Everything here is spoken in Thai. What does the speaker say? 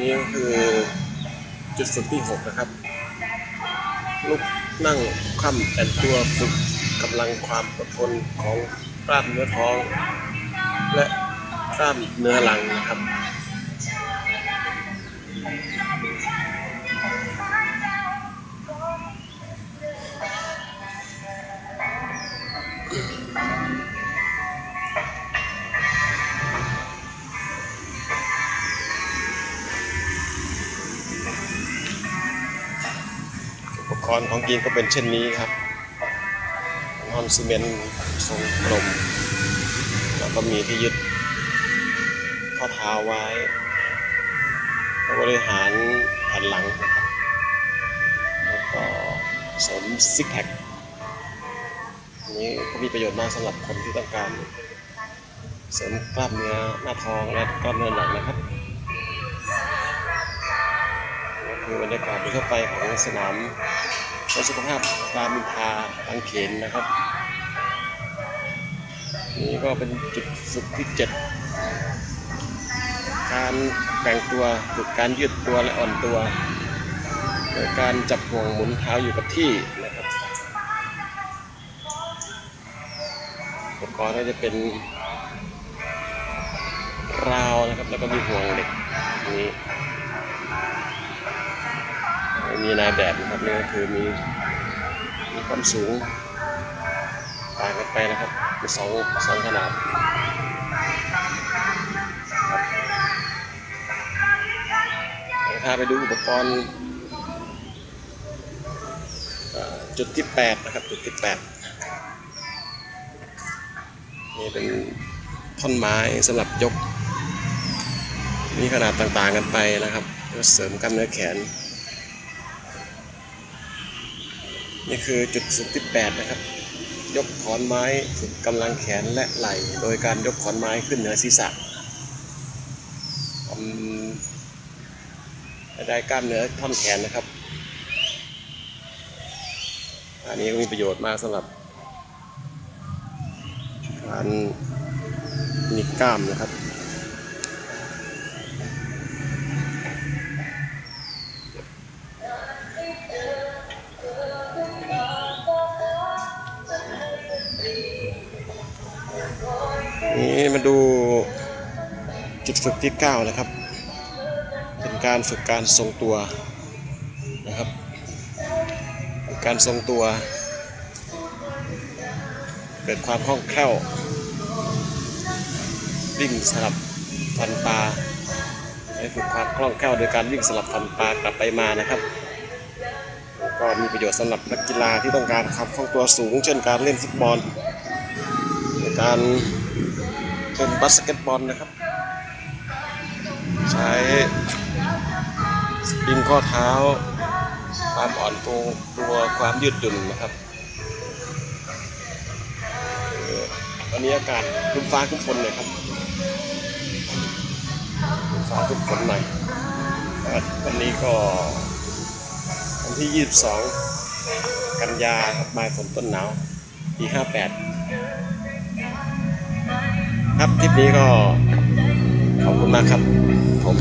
นี่ก็คือจุดฝึกที่ 6 นะครับ ลุกนั่งคว่ำแต่ตัวฝึกกำลังความอดทนของกล้ามเนื้อท้อง และกล้ามเนื้อหลังนะครับ กรณ์ของกินก็เป็นเช่นนี้ครับห้องซีเมนต์ทรงกลมแล้วก็มีที่ยึดข้อเท้าไว้แล้วบริหารแผ่นหลังนะครับแล้วก็เสริมซิกแพคอันนี้ก็มีประโยชน์มากสำหรับคนที่ต้องการเสริมกล้ามเนื้อหน้าท้องและกล้ามเนื้อหลังนะครับ คือบรรยากาศโดยทั่วไปของสนามสวนสุขภาพรามอินทาบางเขนนะครับ นี่ก็เป็นจุดฝึกที่ 7 การแบ่งตัวฝึกการยืดตัวและอ่อนตัว โดยการจับห่วงหมุนเท้าอยู่กับที่นะครับอุปกรณ์ก็จะเป็นราวนะครับ แล้วก็มีห่วงเหล็กนี้ มีนายแบบนะครับนี่ก็คือมีมีความสูงต่างกันไปนะครับมีสองสองขนาดพาไปดูอุปกรณ์จุดที่ 8 นะครับ จุดที่ 8 นี่เป็นท่อนไม้สำหรับยก มีขนาดต่างๆกันไปนะครับเพื่อเสริมกล้ามเนื้อแขน นี่คือจุดสุดที่ 8 นะครับ ยกขอนไม้ฝึกกำลังแขนและไหล่ โดยการยกขอนไม้ขึ้นเหนือศีรษะทำได้กล้ามเนื้อท่อนแขนนะครับ อันนี้ก็มีประโยชน์มากสำหรับ การมีกล้ามนะครับ นี่มาดูจุดฝึกที่ 9 นะครับ เป็นการฝึกการทรงตัวนะครับ การทรงตัวเกิดความคล่องแคล่ววิ่งสลับฟันปลาให้ฝึกความคล่องแคล่วโดยการวิ่งสลับฟันปลากลับไปมานะครับ ก็มีประโยชน์สำหรับนักกีฬาที่ต้องการความคล่องตัวสูง เช่นการเล่นฟุตบอลในการ เป็นบาสเกตบอลนะครับ ใช้สปริงข้อเท้า ความอ่อนตัวตัวความยืดหยุ่นนะครับเอ่อวันนี้อากาศครึ้มฟ้าครึ้มฝนเลยครับครึ้มฟ้าครึ้มฝนหน่อยวันนี้ก็วันที่ 22 กันยาครับปลาฝนต้นหนาวปี 58 ครับคลิปนี้ก็ขอบคุณมากครับผม